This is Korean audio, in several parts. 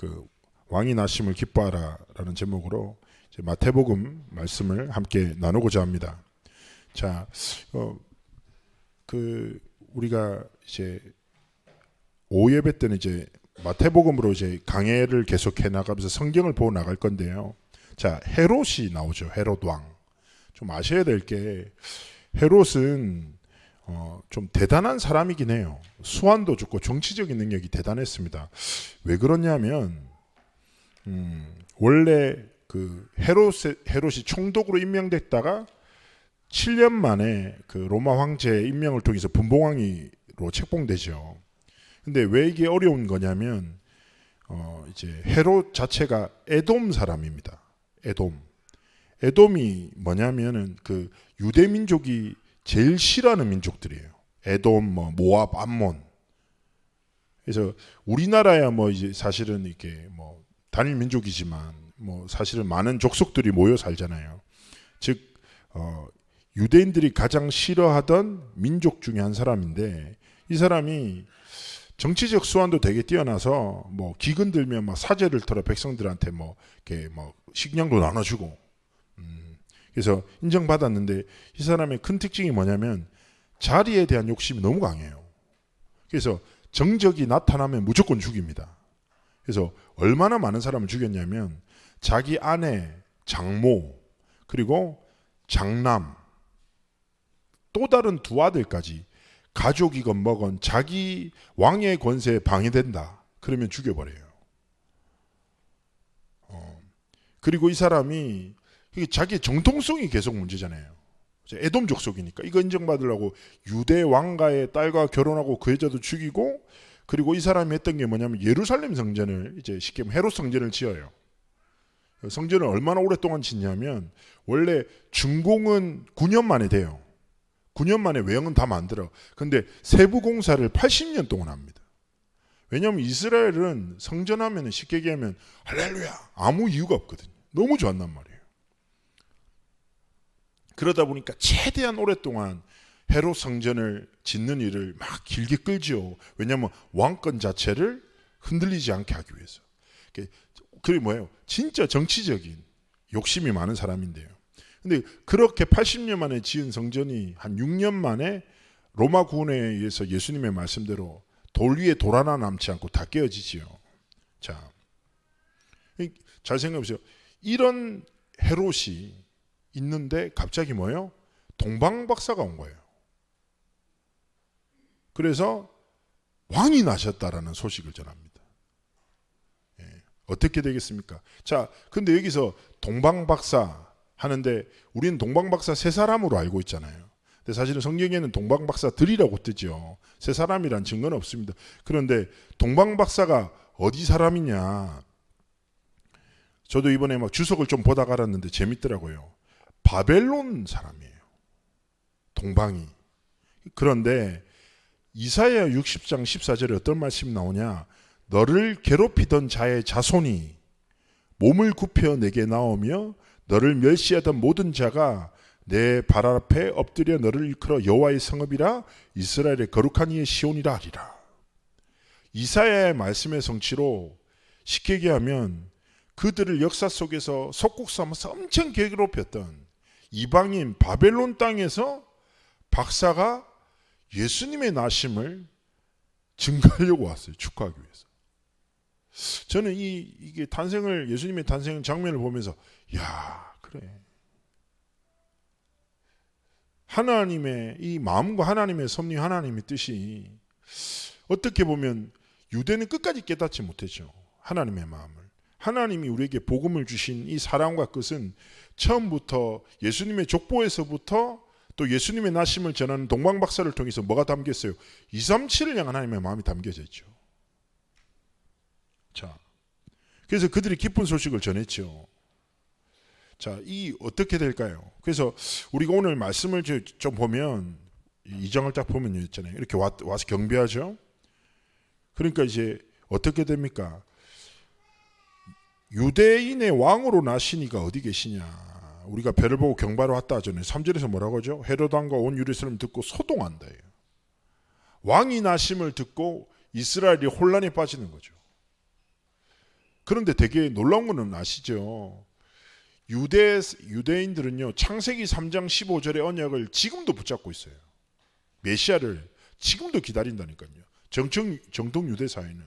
그 왕이 나심을 기뻐하라라는 제목으로 마태복음 말씀을 함께 나누고자 합니다. 자, 어, 그 우리가 이제 오예배 때는 이제 마태복음으로 이제 강해를 계속해 나가면서 성경을 보고 나갈 건데요. 자, 헤롯이 나오죠. 헤롯 왕. 좀 아셔야 될 게 헤롯은 어, 좀 대단한 사람이긴 해요. 수완도 좋고 정치적인 능력이 대단했습니다. 왜 그러냐면 음, 원래 그 헤롯 헤롯이 총독으로 임명됐다가 7년 만에 그 로마 황제 임명을 통해서 분봉왕이로 책봉되죠. 근데 왜 이게 어려운 거냐면 어 이제 헤롯 자체가 에돔 사람입니다. 에돔. 에돔이 뭐냐면은 그 유대 민족이 제일 싫어하는 민족들이에요. 에돔, 뭐 모압, 암몬. 그래서 우리나라야 뭐 이제 사실은 이게 뭐 단일 민족이지만 뭐 사실은 많은 족속들이 모여 살잖아요. 즉 어, 유대인들이 가장 싫어하던 민족 중에 한 사람인데 이 사람이 정치적 수완도 되게 뛰어나서 뭐 기근 들면 막 사제를 털어 백성들한테 뭐 이렇게 뭐 식량도 나눠주고 음, 그래서 인정받았는데 이 사람의 큰 특징이 뭐냐면 자리에 대한 욕심이 너무 강해요. 그래서 정적이 나타나면 무조건 죽입니다. 그래서 얼마나 많은 사람을 죽였냐면 자기 아내, 장모, 그리고 장남, 또 다른 두 아들까지 가족이건 뭐건 자기 왕의 권세에 방해된다. 그러면 죽여버려요. 어, 그리고 이 사람이 이게 자기 정통성이 계속 문제잖아요. 이제 에돔 족 속이니까 이거 인정받으려고 유대 왕가의 딸과 결혼하고 그 여자도 죽이고 그리고 이 사람이 했던 게 뭐냐면 예루살렘 성전을 이제 쉽게 헤롯 성전을 지어요. 성전을 얼마나 오랫동안 짓냐면 원래 준공은 9년 만에 돼요. 9년 만에 외형은 다 만들어. 근데 세부 공사를 80년 동안 합니다. 왜냐하면 이스라엘은 성전하면 쉽게 얘기하면 할렐루야 아무 이유가 없거든요. 너무 좋았단 말이에요. 그러다 보니까 최대한 오랫동안 헤롯 성전을 짓는 일을 막 길게 끌죠. 왜냐하면 왕권 자체를 흔들리지 않게 하기 위해서. 그게 뭐예요? 진짜 정치적인 욕심이 많은 사람인데요. 근데 그렇게 80년 만에 지은 성전이 한 6년 만에 로마 군에 의해서 예수님의 말씀대로 돌 위에 돌 하나 남지 않고 다 깨어지지요. 자, 잘 생각해 보세요. 이런 헤롯이 있는데 갑자기 뭐예요? 동방 박사가 온 거예요. 그래서 왕이 나셨다라는 소식을 전합니다. 예, 어떻게 되겠습니까? 자, 근데 여기서 동방 박사 하는데 우리는 동방 박사 세 사람으로 알고 있잖아요. 근데 사실은 성경에는 동방 박사들이라고 뜨죠. 세 사람이란 증거는 없습니다. 그런데 동방 박사가 어디 사람이냐? 저도 이번에 막 주석을 좀 보다가 알았는데 재밌더라고요. 바벨론 사람이에요. 동방이. 그런데 이사야 60장 14절에 어떤 말씀이 나오냐? 너를 괴롭히던 자의 자손이 몸을 굽혀 내게 나오며 너를 멸시하던 모든 자가 내 발 앞에 엎드려 너를 일컬어 여호와의 성읍이라 이스라엘의 거룩한 이의 시온이라 하리라. 이사야의 말씀의 성취로 쉽게 얘기하면 그들을 역사 속에서 속국 삼아서 엄청 괴롭혔던 이방인 바벨론 땅에서 박사가 예수님의 나심을 증거하려고 왔어요. 축하하기 위해서. 저는 이 이게 탄생을 예수님의 탄생 장면을 보면서 야 그래 하나님의 이 마음과 하나님의 섭리 하나님의 뜻이 어떻게 보면 유대는 끝까지 깨닫지 못했죠 하나님의 마음을 하나님이 우리에게 복음을 주신 이 사랑과 끝은 처음부터 예수님의 족보에서부터 또 예수님의 나심을 전하는 동방박사를 통해서 뭐가 담겼어요? 237을 향한 하나님의 마음이 담겨져 있죠. 자, 그래서 그들이 기쁜 소식을 전했죠. 자, 이 어떻게 될까요? 그래서 우리가 오늘 말씀을 좀 보면 이 장을 딱 보면 있잖아요. 이렇게 와, 와서 경배하죠. 그러니까 이제 어떻게 됩니까? 유대인의 왕으로 나시니가 어디 계시냐? 우리가 배를 보고 경배하러 왔다 하잖아요. 3절에서 뭐라고 하죠? 헤롯 왕과 온 유리스를 듣고 소동한다. 왕이 나심을 듣고 이스라엘이 혼란에 빠지는 거죠. 그런데 되게 놀라운 거는 아시죠? 유대 유대인들은요 창세기 3장 15절의 언약을 지금도 붙잡고 있어요. 메시아를 지금도 기다린다니까요. 정청 정통 유대 사회는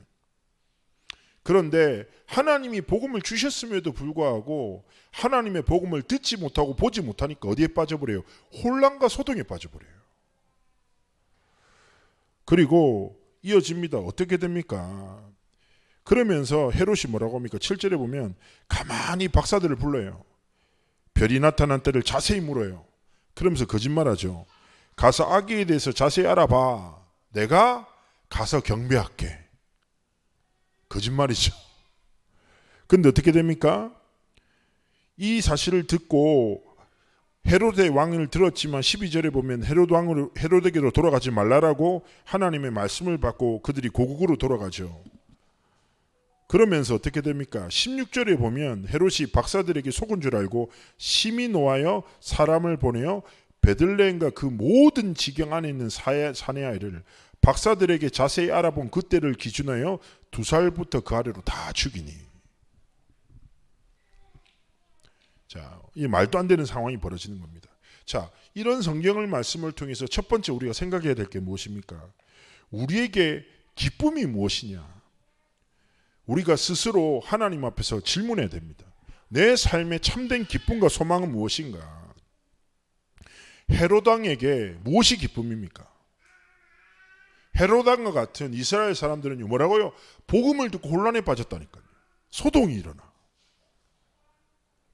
그런데 하나님이 복음을 주셨음에도 불구하고 하나님의 복음을 듣지 못하고 보지 못하니까 어디에 빠져버려요? 혼란과 소동에 빠져버려요. 그리고 이어집니다. 어떻게 됩니까? 그러면서 헤롯이 뭐라고 합니까? 7절에 보면 가만히 박사들을 불러요. 별이 나타난 때를 자세히 물어요. 그러면서 거짓말하죠. 가서 아기에 대해서 자세히 알아봐. 내가 가서 경배할게. 거짓말이죠. 근데 어떻게 됩니까? 이 사실을 듣고 헤로데 왕을 들었지만 12절에 보면 헤로드 왕으로 헤로데게로 돌아가지 말라라고 하나님의 말씀을 받고 그들이 고국으로 돌아가죠. 그러면서 어떻게 됩니까? 16절에 보면 헤롯이 박사들에게 속은 줄 알고 심히 노하여 사람을 보내어 베들레헴과 그 모든 지경 안에 있는 사내 아이를 박사들에게 자세히 알아본 그때를 기준하여 두 살부터 그 아래로 다 죽이니. 자, 이 말도 안 되는 상황이 벌어지는 겁니다. 자, 이런 성경을 말씀을 통해서 첫 번째 우리가 생각해야 될 게 무엇입니까? 우리에게 기쁨이 무엇이냐? 우리가 스스로 하나님 앞에서 질문해야 됩니다. 내 삶의 참된 기쁨과 소망은 무엇인가? 헤로당에게 무엇이 기쁨입니까? 헤로당과 같은 이스라엘 사람들은 뭐라고요? 복음을 듣고 혼란에 빠졌다니까요. 소동이 일어나.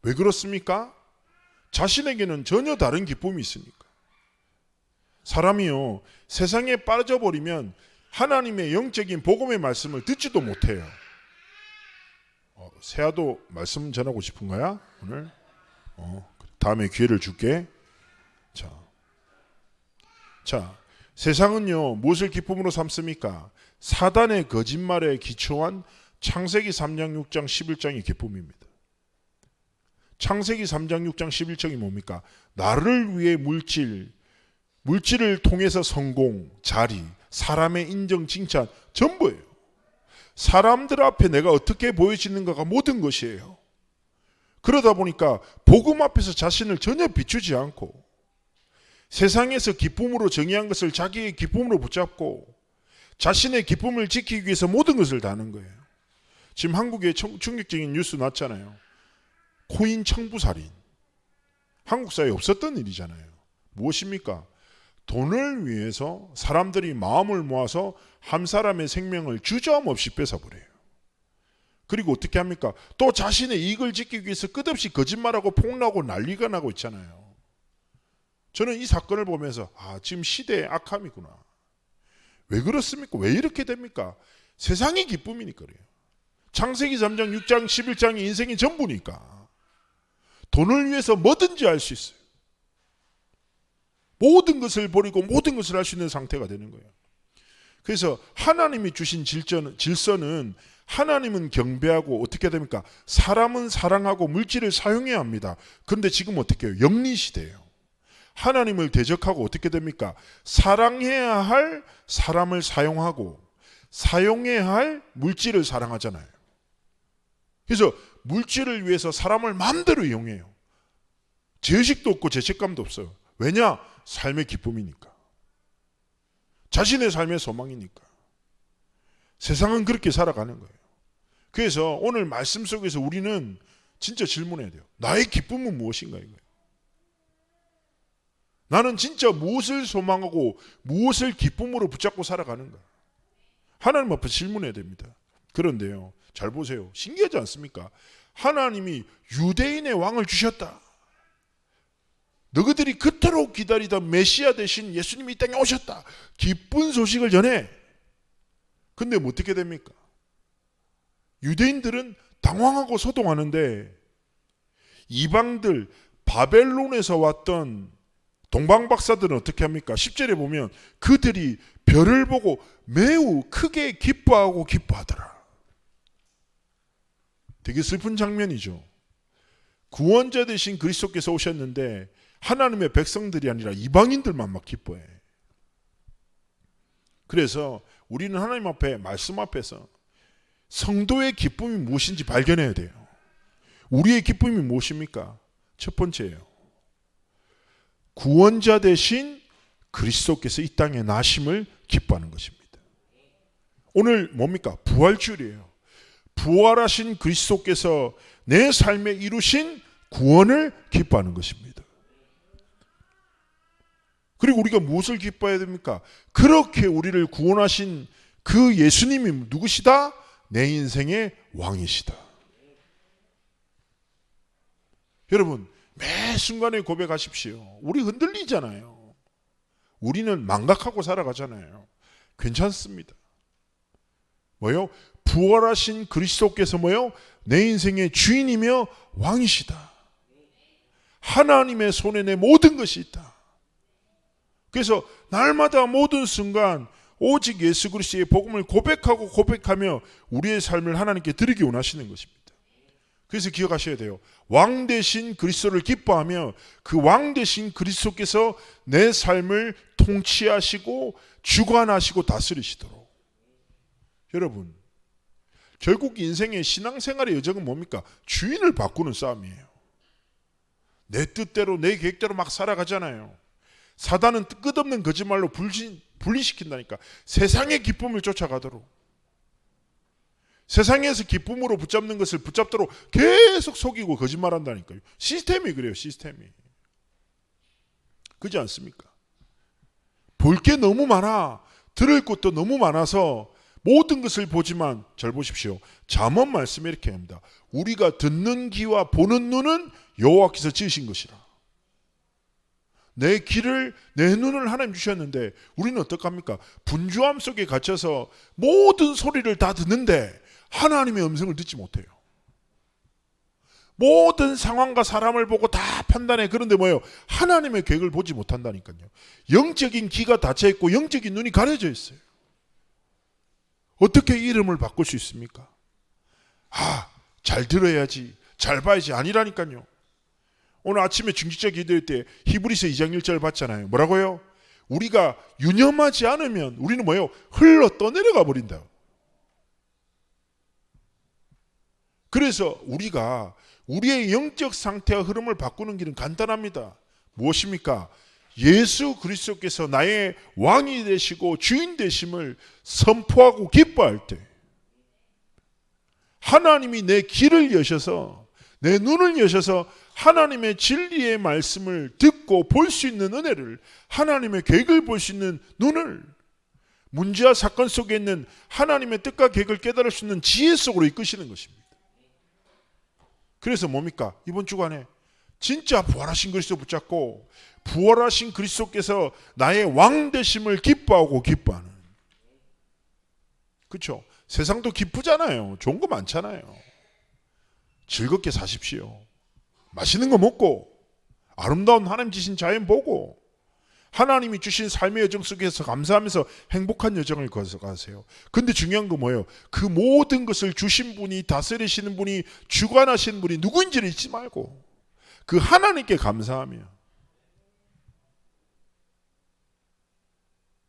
왜 그렇습니까? 자신에게는 전혀 다른 기쁨이 있으니까. 사람이요, 세상에 빠져버리면 하나님의 영적인 복음의 말씀을 듣지도 못해요. 어, 세아도 말씀 전하고 싶은 거야? 오늘? 어, 다음에 기회를 줄게. 자. 자, 세상은요, 무엇을 기쁨으로 삼습니까? 사단의 거짓말에 기초한 창세기 3장, 6장, 11장이 기쁨입니다. 창세기 3장, 6장, 11장이 뭡니까? 나를 위해 물질, 물질을 통해서 성공, 자리, 사람의 인정, 칭찬, 전부예요. 사람들 앞에 내가 어떻게 보여지는가가 모든 것이에요. 그러다 보니까 복음 앞에서 자신을 전혀 비추지 않고 세상에서 기쁨으로 정의한 것을 자기의 기쁨으로 붙잡고 자신의 기쁨을 지키기 위해서 모든 것을 다하는 거예요. 지금 한국에 충격적인 뉴스 났잖아요. 코인 청부살인. 한국 사회에 없었던 일이잖아요. 무엇입니까? 돈을 위해서 사람들이 마음을 모아서 한 사람의 생명을 주저함없이 뺏어버려요. 그리고 어떻게 합니까? 또 자신의 이익을 지키기 위해서 끝없이 거짓말하고 폭로하고 난리가 나고 있잖아요. 저는 이 사건을 보면서 아 지금 시대의 악함이구나. 왜 그렇습니까? 왜 이렇게 됩니까? 세상이 기쁨이니까 그래요. 창세기 3장, 6장, 11장이 인생의 전부니까. 돈을 위해서 뭐든지 할 수 있어요. 모든 것을 버리고 모든 것을 할 수 있는 상태가 되는 거예요. 그래서 하나님이 주신 질서는, 질서는 하나님은 경배하고 어떻게 됩니까? 사람은 사랑하고 물질을 사용해야 합니다. 그런데 지금 어떻게 해요? 영리 시대예요. 하나님을 대적하고 어떻게 됩니까? 사랑해야 할 사람을 사용하고 사용해야 할 물질을 사랑하잖아요. 그래서 물질을 위해서 사람을 마음대로 이용해요. 죄의식도 없고 죄책감도 없어요. 왜냐? 삶의 기쁨이니까. 자신의 삶의 소망이니까. 세상은 그렇게 살아가는 거예요. 그래서 오늘 말씀 속에서 우리는 진짜 질문해야 돼요. 나의 기쁨은 무엇인가 이거예요. 나는 진짜 무엇을 소망하고 무엇을 기쁨으로 붙잡고 살아가는가? 하나님 앞에 질문해야 됩니다. 그런데요, 잘 보세요. 신기하지 않습니까? 하나님이 유대인의 왕을 주셨다. 너희들이 그토록 기다리던 메시아 대신 예수님이 이 땅에 오셨다. 기쁜 소식을 전해. 근데 뭐 어떻게 됩니까? 유대인들은 당황하고 소동하는데 이방들 바벨론에서 왔던 동방 박사들은 어떻게 합니까? 10절에 보면 그들이 별을 보고 매우 크게 기뻐하고 기뻐하더라. 되게 슬픈 장면이죠. 구원자 대신 그리스도께서 오셨는데 하나님의 백성들이 아니라 이방인들만 막 기뻐해. 그래서 우리는 하나님 앞에 말씀 앞에서 성도의 기쁨이 무엇인지 발견해야 돼요. 우리의 기쁨이 무엇입니까? 첫 번째예요. 구원자 대신 그리스도께서 이 땅에 나심을 기뻐하는 것입니다. 오늘 뭡니까? 부활주일이에요. 부활하신 그리스도께서 내 삶에 이루신 구원을 기뻐하는 것입니다. 그리고 우리가 무엇을 기뻐해야 됩니까? 그렇게 우리를 구원하신 그 예수님이 누구시다? 내 인생의 왕이시다. 여러분, 매 순간에 고백하십시오. 우리 흔들리잖아요. 우리는 망각하고 살아가잖아요. 괜찮습니다. 뭐요? 부활하신 그리스도께서 뭐요? 내 인생의 주인이며 왕이시다. 하나님의 손에 내 모든 것이 있다. 그래서 날마다 모든 순간 오직 예수 그리스도의 복음을 고백하고 고백하며 우리의 삶을 하나님께 드리기 원하시는 것입니다. 그래서 기억하셔야 돼요. 왕 대신 그리스도를 기뻐하며 그 왕 대신 그리스도께서 내 삶을 통치하시고 주관하시고 다스리시도록. 여러분, 결국 인생의 신앙생활의 여정은 뭡니까? 주인을 바꾸는 싸움이에요. 내 뜻대로 내 계획대로 막 살아가잖아요. 사단은 끝없는 거짓말로 불신, 분리시킨다니까. 세상의 기쁨을 쫓아가도록. 세상에서 기쁨으로 붙잡는 것을 붙잡도록 계속 속이고 거짓말한다니까요. 시스템이 그래요, 시스템이. 그지 않습니까? 볼 게 너무 많아. 들을 것도 너무 많아서 모든 것을 보지만 잘 보십시오. 잠언 말씀에 이렇게 합니다. 우리가 듣는 귀와 보는 눈은 여호와께서 지으신 것이라. 내 귀를 내 눈을 하나님 주셨는데 우리는 어떡합니까? 분주함 속에 갇혀서 모든 소리를 다 듣는데 하나님의 음성을 듣지 못해요. 모든 상황과 사람을 보고 다 판단해. 그런데 뭐예요? 하나님의 계획을 보지 못한다니까요. 영적인 귀가 닫혀 있고 영적인 눈이 가려져 있어요. 어떻게 이름을 바꿀 수 있습니까? 아, 잘 들어야지. 잘 봐야지. 아니라니까요. 오늘 아침에 중직자 기도회 때 히브리서 2장 1절 봤잖아요. 뭐라고요? 우리가 유념하지 않으면 우리는 뭐예요? 흘러 떠내려가 버린다. 그래서 우리가 우리의 영적 상태와 흐름을 바꾸는 길은 간단합니다. 무엇입니까? 예수 그리스도께서 나의 왕이 되시고 주인 되심을 선포하고 기뻐할 때 하나님이 내 길을 여셔서 내 눈을 여셔서 하나님의 진리의 말씀을 듣고 볼 수 있는 은혜를 하나님의 계획을 볼 수 있는 눈을 문제와 사건 속에 있는 하나님의 뜻과 계획을 깨달을 수 있는 지혜 속으로 이끄시는 것입니다. 그래서 뭡니까? 이번 주간에 진짜 부활하신 그리스도 붙잡고 부활하신 그리스도께서 나의 왕 되심을 기뻐하고 기뻐하는. 그렇죠? 세상도 기쁘잖아요. 좋은 거 많잖아요. 즐겁게 사십시오. 맛있는 거 먹고 아름다운 하나님 지신 자연 보고 하나님이 주신 삶의 여정 속에서 감사하면서 행복한 여정을 걸어가세요. 근데 중요한 거 뭐예요? 그 모든 것을 주신 분이 다스리시는 분이 주관하시는 분이 누구인지를 잊지 말고 그 하나님께 감사하며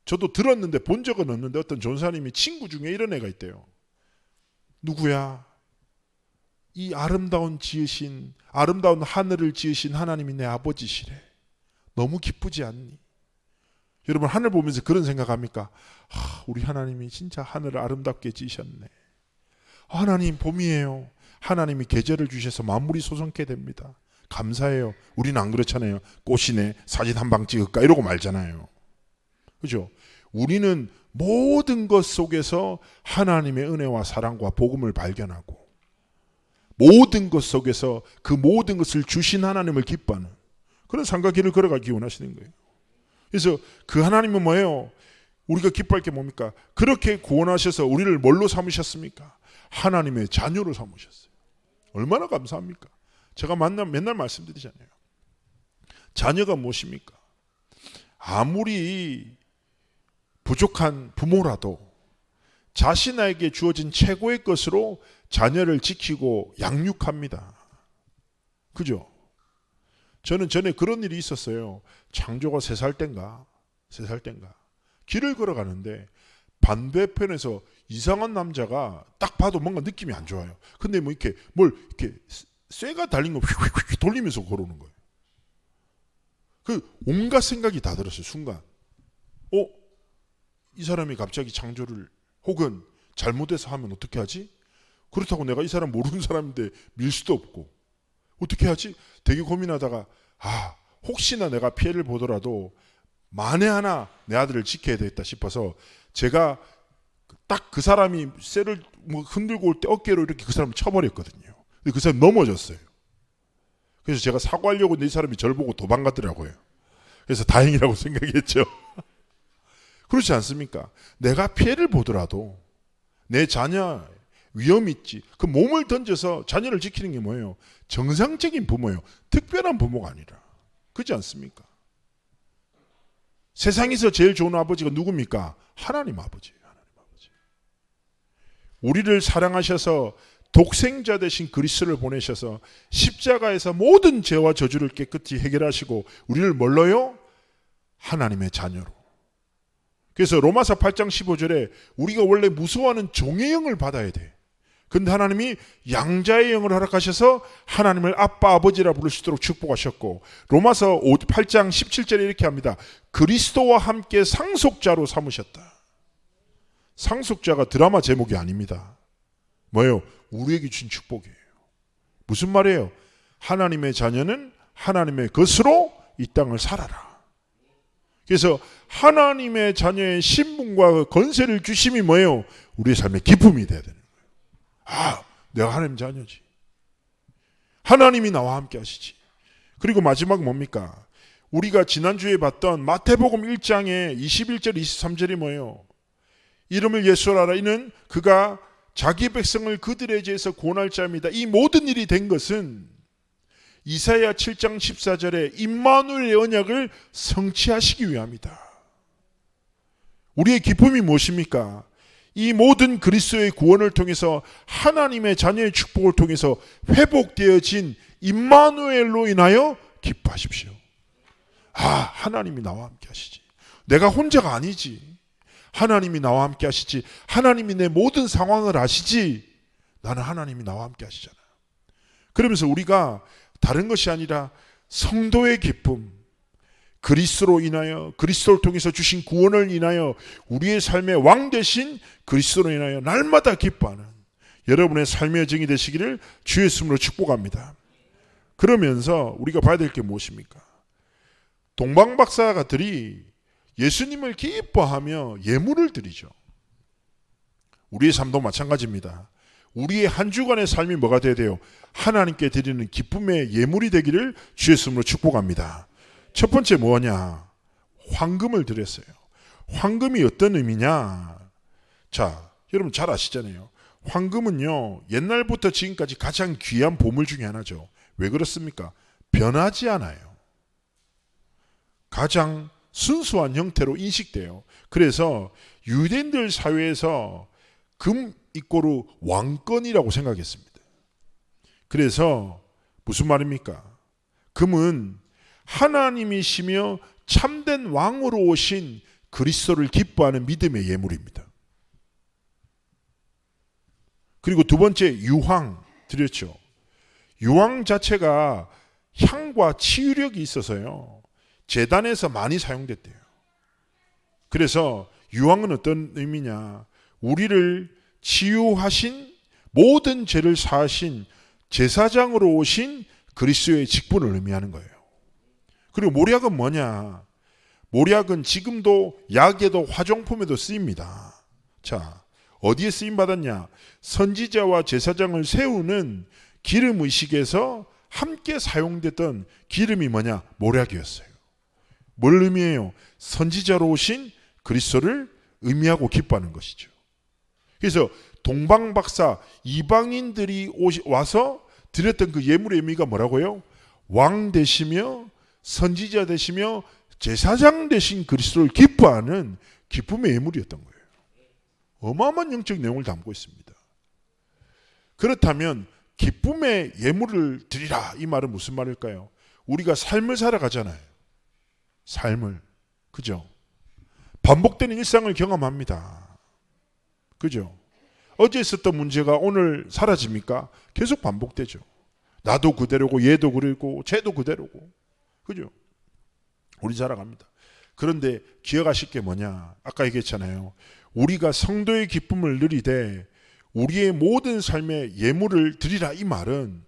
저도 들었는데 본 적은 없는데 어떤 전사님이 친구 중에 이런 애가 있대요. 누구야? 이 아름다운 지으신 아름다운 하늘을 지으신 하나님이 내 아버지시래. 너무 기쁘지 않니? 여러분 하늘 보면서 그런 생각합니까? 아, 우리 하나님이 진짜 하늘을 아름답게 지으셨네. 하나님 봄이에요. 하나님이 계절을 주셔서 만물이 소성케 됩니다. 감사해요. 우리는 안 그렇잖아요. 꽃이네. 사진 한 방 찍을까 이러고 말잖아요. 그죠? 우리는 모든 것 속에서 하나님의 은혜와 사랑과 복음을 발견하고 모든 것 속에서 그 모든 것을 주신 하나님을 기뻐하는 그런 삶과 길을 걸어가기 원하시는 거예요. 그래서 그 하나님은 뭐예요? 우리가 기뻐할 게 뭡니까? 그렇게 구원하셔서 우리를 뭘로 삼으셨습니까? 하나님의 자녀로 삼으셨어요. 얼마나 감사합니까? 제가 만나 맨날 말씀드리잖아요. 자녀가 무엇입니까? 아무리 부족한 부모라도 자신에게 주어진 최고의 것으로 자녀를 지키고 양육합니다. 그죠? 저는 전에 그런 일이 있었어요. 창조가 세 살 땐가, 세 살 땐가. 길을 걸어가는데 반대편에서 이상한 남자가 딱 봐도 뭔가 느낌이 안 좋아요. 근데 뭐 이렇게 뭘 이렇게 쇠가 달린 거 휙휙휙 돌리면서 걸어오는 거예요. 그 온갖 생각이 다 들었어요. 순간. 어? 이 사람이 갑자기 창조를 혹은 잘못해서 하면 어떻게 하지? 그렇다고 내가 이 사람 모르는 사람인데 밀 수도 없고 어떻게 하지? 되게 고민하다가 아 혹시나 내가 피해를 보더라도 만에 하나 내 아들을 지켜야 되겠다 싶어서 제가 딱 그 사람이 쇠를 뭐 흔들고 올 때 어깨로 이렇게 그 사람을 쳐버렸거든요. 근데 그 사람 넘어졌어요. 그래서 제가 사과하려고 이 사람이 저를 보고 도망갔더라고요. 그래서 다행이라고 생각했죠. 그렇지 않습니까? 내가 피해를 보더라도 내 자녀 위험 있지. 그 몸을 던져서 자녀를 지키는 게 뭐예요? 정상적인 부모예요. 특별한 부모가 아니라. 그렇지 않습니까? 세상에서 제일 좋은 아버지가 누굽니까? 하나님 아버지. 하나님 아버지. 우리를 사랑하셔서 독생자 대신 그리스도를 보내셔서 십자가에서 모든 죄와 저주를 깨끗이 해결하시고 우리를 뭘로요? 하나님의 자녀로. 그래서 로마서 8장 15절에 우리가 원래 무서워하는 종의 영을 받아야 돼. 근데 하나님이 양자의 영을 허락하셔서 하나님을 아빠 아버지라 부를 수 있도록 축복하셨고 로마서 8장 17절에 이렇게 합니다. 그리스도와 함께 상속자로 삼으셨다. 상속자가 드라마 제목이 아닙니다. 뭐예요? 우리에게 주신 축복이에요. 무슨 말이에요? 하나님의 자녀는 하나님의 것으로 이 땅을 살아라. 그래서 하나님의 자녀의 신분과 건세를 주심이 뭐예요? 우리의 삶의 기쁨이 돼야 되는. 아, 내가 하나님 자녀지. 하나님이 나와 함께 하시지. 그리고 마지막 뭡니까? 우리가 지난주에 봤던 마태복음 1장의 21절 23절이 뭐예요? 이름을 예수라라 이는 그가 자기 백성을 그들의 죄에서 구원할 자입니다. 이 모든 일이 된 것은 이사야 7장 14절에 임마누엘의 언약을 성취하시기 위함이다. 우리의 기쁨이 무엇입니까? 이 모든 그리스도의 구원을 통해서 하나님의 자녀의 축복을 통해서 회복되어진 임마누엘로 인하여 기뻐하십시오. 아, 하나님이 나와 함께 하시지. 내가 혼자가 아니지. 하나님이 나와 함께 하시지. 하나님이 내 모든 상황을 아시지. 나는 하나님이 나와 함께 하시잖아요. 그러면서 우리가 다른 것이 아니라 성도의 기쁨, 그리스도로 인하여 그리스도를 통해서 주신 구원을 인하여 우리의 삶의 왕 대신 그리스도로 인하여 날마다 기뻐하는 여러분의 삶의 증이 되시기를 주의 이름으로 축복합니다. 그러면서 우리가 봐야 될 게 무엇입니까? 동방박사가들이 예수님을 기뻐하며 예물을 드리죠. 우리의 삶도 마찬가지입니다. 우리의 한 주간의 삶이 뭐가 돼야 돼요? 하나님께 드리는 기쁨의 예물이 되기를 주의 이름으로 축복합니다. 첫 번째 뭐냐? 황금을 드렸어요. 황금이 어떤 의미냐? 자, 여러분 잘 아시잖아요. 황금은요, 옛날부터 지금까지 가장 귀한 보물 중에 하나죠. 왜 그렇습니까? 변하지 않아요. 가장 순수한 형태로 인식돼요. 그래서 유대인들 사회에서 금 이꼬르 왕권이라고 생각했습니다. 그래서 무슨 말입니까? 금은 하나님이시며 참된 왕으로 오신 그리스도를 기뻐하는 믿음의 예물입니다. 그리고 두 번째 유황 드렸죠. 유황 자체가 향과 치유력이 있어서요. 재단에서 많이 사용됐대요. 그래서 유황은 어떤 의미냐? 우리를 치유하신 모든 죄를 사하신 제사장으로 오신 그리스도의 직분을 의미하는 거예요. 그리고 모략은 뭐냐? 모략은 지금도 약에도 화장품에도 쓰입니다. 자, 어디에 쓰임 받았냐? 선지자와 제사장을 세우는 기름 의식에서 함께 사용됐던 기름이 뭐냐? 모략이었어요. 뭘 의미해요? 선지자로 오신 그리스도를 의미하고 기뻐하는 것이죠. 그래서 동방 박사 이방인들이 오시, 와서 드렸던 그 예물의 의미가 뭐라고요? 왕 되시며 선지자 되시며 제사장 되신 그리스도를 기뻐하는 기쁨의 예물이었던 거예요. 어마어마한 영적 내용을 담고 있습니다. 그렇다면 기쁨의 예물을 드리라 이 말은 무슨 말일까요? 우리가 삶을 살아가잖아요. 삶을 그죠? 반복되는 일상을 경험합니다. 그죠? 어제 있었던 문제가 오늘 사라집니까? 계속 반복되죠. 나도 그대로고 얘도 그러고 쟤도 그대로고. 그죠? 우리 살아갑니다. 그런데 기억하실 게 뭐냐? 아까 얘기했잖아요. 우리가 성도의 기쁨을 누리되 우리의 모든 삶의 예물을 드리라 이 말은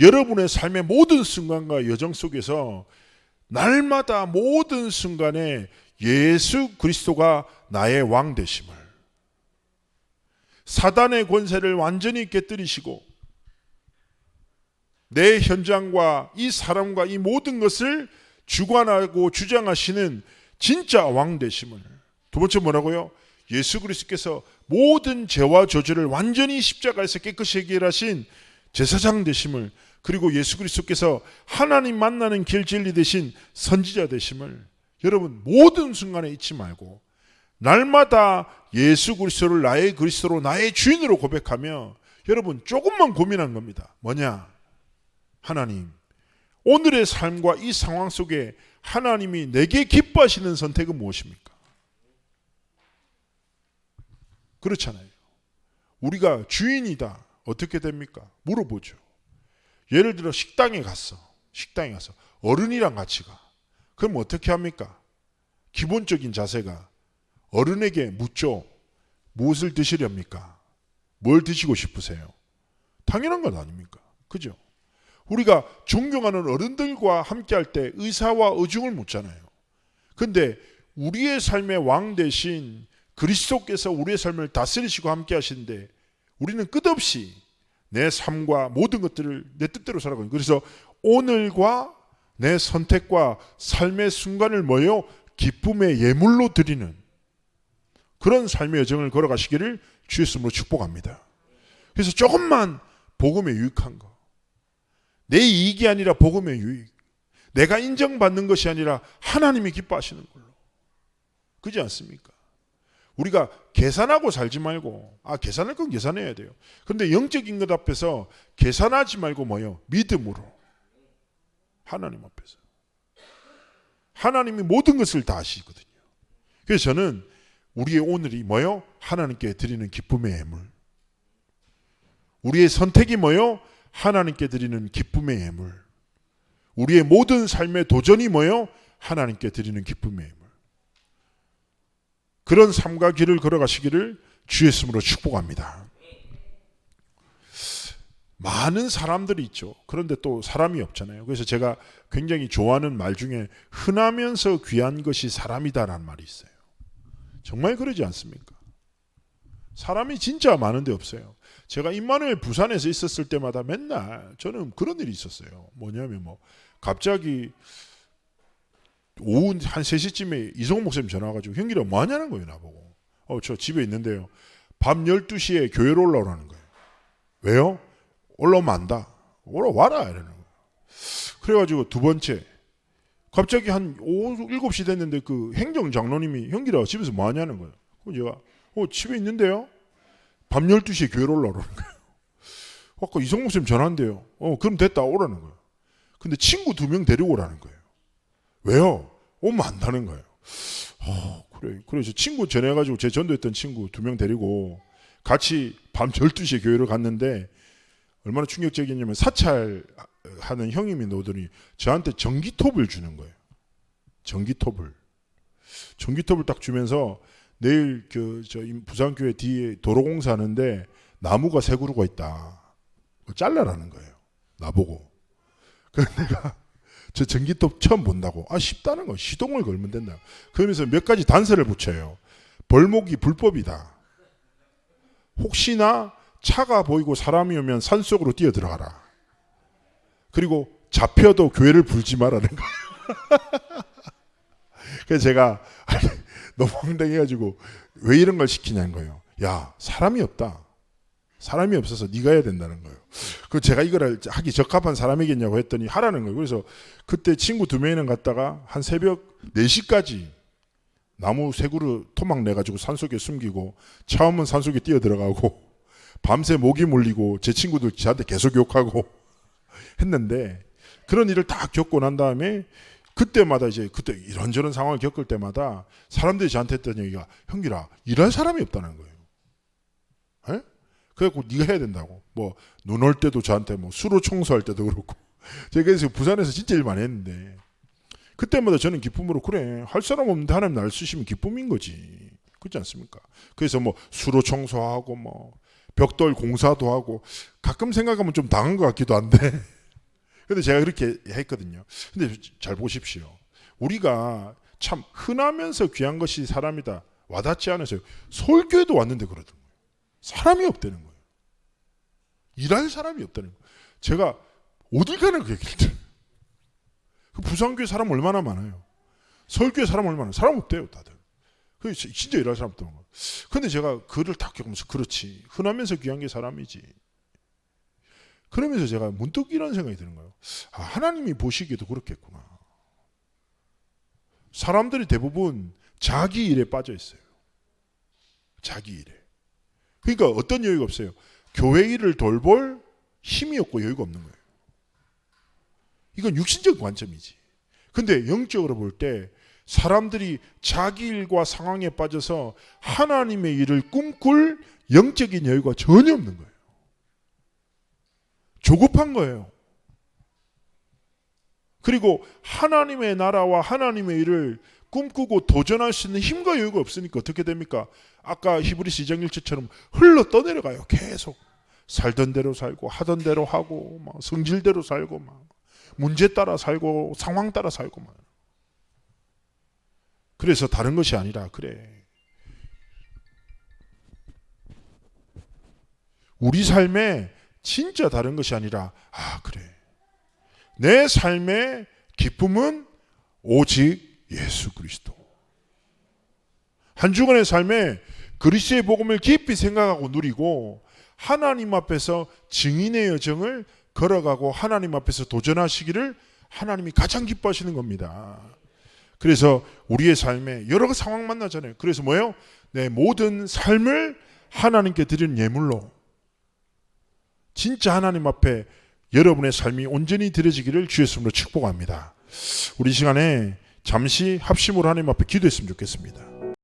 여러분의 삶의 모든 순간과 여정 속에서 날마다 모든 순간에 예수 그리스도가 나의 왕 되심을 사단의 권세를 완전히 깨뜨리시고 내 현장과 이 사람과 이 모든 것을 주관하고 주장하시는 진짜 왕 되심을 두 번째 뭐라고요? 예수 그리스도께서 모든 죄와 저주를 완전히 십자가에서 깨끗이 해결하신 제사장 되심을 그리고 예수 그리스도께서 하나님 만나는 길 진리 되신 선지자 되심을 여러분 모든 순간에 잊지 말고 날마다 예수 그리스도를 나의 그리스도로 나의 주인으로 고백하며 여러분 조금만 고민한 겁니다. 뭐냐? 하나님 오늘의 삶과 이 상황 속에 하나님이 내게 기뻐하시는 선택은 무엇입니까? 그렇잖아요. 우리가 주인이다. 어떻게 됩니까? 물어보죠. 예를 들어 식당에 갔어. 식당에 가서 어른이랑 같이 가. 그럼 어떻게 합니까? 기본적인 자세가 어른에게 묻죠. 무엇을 드시렵니까? 뭘 드시고 싶으세요? 당연한 건 아닙니까? 그죠? 우리가 존경하는 어른들과 함께 할 때 의사와 의중을 묻잖아요. 근데 우리의 삶의 왕 대신 그리스도께서 우리의 삶을 다스리시고 함께 하시는데 우리는 끝없이 내 삶과 모든 것들을 내 뜻대로 살아가요. 그래서 오늘과 내 선택과 삶의 순간을 모여 기쁨의 예물로 드리는 그런 삶의 여정을 걸어가시기를 주의 이름으로 축복합니다. 그래서 조금만 복음에 유익한 거. 내 이익이 아니라 복음의 유익. 내가 인정받는 것이 아니라 하나님이 기뻐하시는 걸로. 그지 않습니까? 우리가 계산하고 살지 말고 아 계산할 건 계산해야 돼요. 그런데 영적인 것 앞에서 계산하지 말고 뭐요? 믿음으로 하나님 앞에서 하나님이 모든 것을 다 아시거든요. 그래서 저는 우리의 오늘이 뭐요? 하나님께 드리는 기쁨의 예물. 우리의 선택이 뭐요? 하나님께 드리는 기쁨의 예물. 우리의 모든 삶의 도전이 뭐요? 하나님께 드리는 기쁨의 예물. 그런 삶과 길을 걸어가시기를 주의 이름으로 축복합니다. 많은 사람들이 있죠. 그런데 또 사람이 없잖아요. 그래서 제가 굉장히 좋아하는 말 중에 흔하면서 귀한 것이 사람이다라는 말이 있어요. 정말 그러지 않습니까? 사람이 진짜 많은데 없어요. 제가 임마누엘 부산에서 있었을 때마다 맨날 저는 그런 일이 있었어요. 뭐냐면 뭐 갑자기 오후 한 3시쯤에 이성호 목사님 전화 와가지고 형기랑 뭐 하냐는 거예요 나보고. 어 저 집에 있는데요. 밤 12시에 교회로 올라오라는 거예요. 왜요? 올라오면 안다. 올라와라 이러는 거예요. 그래가지고 두 번째 갑자기 한 오후 7시 됐는데 그 행정장로님이 형기라 집에서 뭐 하냐는 거예요. 그럼 제가 어 집에 있는데요 밤 12시에 교회로 올라오라는 거예요 아까 이성호 목사님 전화한대요 어 그럼 됐다 오라는 거예요 근데 친구 두 명 데리고 오라는 거예요 왜요? 오면 안다는 거예요. 어, 그래. 그래서 친구 전해가지고 제 전도했던 친구 두 명 데리고 같이 밤 12시에 교회를 갔는데 얼마나 충격적이냐면 사찰하는 형님이 오더니 저한테 전기톱을 주는 거예요. 전기톱을. 전기톱을 딱 주면서 내일 그 저 부산교회 뒤에 도로 공사 하는데 나무가 세 그루가 있다. 잘라라는 거예요. 나보고. 그래서 내가 저 전기톱 처음 본다고. 아, 쉽다는 거. 시동을 걸면 된다. 그러면서 몇 가지 단서를 붙여요. 벌목이 불법이다. 혹시나 차가 보이고 사람이 오면 산 속으로 뛰어 들어가라. 그리고 잡혀도 교회를 불지 마라는 거. 그래서 제가 너무 황당해가지고 왜 이런 걸 시키냐는 거예요. 야, 사람이 없다. 사람이 없어서 네가 해야 된다는 거예요. 그 제가 이걸 하기 적합한 사람이겠냐고 했더니 하라는 거예요. 그래서 그때 친구 두 명이랑 갔다가 한 새벽 4시까지 나무 세 그루 토막 내가지고 산속에 숨기고 처음은 산속에 뛰어 들어가고 밤새 모기 물리고 제 친구들 저한테 계속 욕하고 했는데 그런 일을 다 겪고 난 다음에 그때마다 이제 그때 이런저런 상황을 겪을 때마다 사람들이 저한테 했던 얘기가 형기라 일할 사람이 없다는 거예요. 에? 그래갖고 네가 해야 된다고. 뭐 눈 올 때도 저한테 뭐 수로 청소할 때도 그렇고 제가 그래서 부산에서 진짜 일 많이 했는데 그때마다 저는 기쁨으로 그래 할 사람 없는데 하나님 날 쓰시면 기쁨인 거지 그렇지 않습니까? 그래서 뭐 수로 청소하고 뭐 벽돌 공사도 하고 가끔 생각하면 좀 당한 것 같기도 한데 근데 제가 그렇게 했거든요. 근데 잘 보십시오. 우리가 참 흔하면서 귀한 것이 사람이다 와닿지 않으세요? 서울교회도 왔는데 그러던 거예요. 사람이 없다는 거예요. 일할 사람이 없다는 거예요. 제가 어딜 가나 그 얘기를 들어요. 그 부산교회 사람 얼마나 많아요. 서울교회 사람 얼마나 많아요. 사람 없대요 다들. 그 진짜 일할 사람 없다는 거예요. 근데 제가 그를 딱 겪으면서 그렇지 흔하면서 귀한 게 사람이지. 그러면서 제가 문득 이런 생각이 드는 거예요. 아, 하나님이 보시기에도 그렇겠구나. 사람들이 대부분 자기 일에 빠져 있어요. 자기 일에. 그러니까 어떤 여유가 없어요. 교회 일을 돌볼 힘이 없고 여유가 없는 거예요. 이건 육신적 관점이지. 근데 영적으로 볼 때 사람들이 자기 일과 상황에 빠져서 하나님의 일을 꿈꿀 영적인 여유가 전혀 없는 거예요. 조급한 거예요. 그리고 하나님의 나라와 하나님의 일을 꿈꾸고 도전할 수 있는 힘과 여유가 없으니까 어떻게 됩니까? 아까 히브리스 2장 1절처럼 흘러 떠내려가요. 계속 살던 대로 살고 하던 대로 하고 막 성질대로 살고 막 문제 따라 살고 상황 따라 살고 막 그래서 다른 것이 아니라 그래 우리 삶에 진짜 다른 것이 아니라 아 그래 내 삶의 기쁨은 오직 예수 그리스도 한 주간의 삶에 그리스도의 복음을 깊이 생각하고 누리고 하나님 앞에서 증인의 여정을 걸어가고 하나님 앞에서 도전하시기를 하나님이 가장 기뻐하시는 겁니다. 그래서 우리의 삶에 여러 상황 만나잖아요. 그래서 뭐예요? 내 모든 삶을 하나님께 드리는 예물로 진짜 하나님 앞에 여러분의 삶이 온전히 드려지기를 주의 이름으로 축복합니다. 우리 시간에 잠시 합심으로 하나님 앞에 기도했으면 좋겠습니다.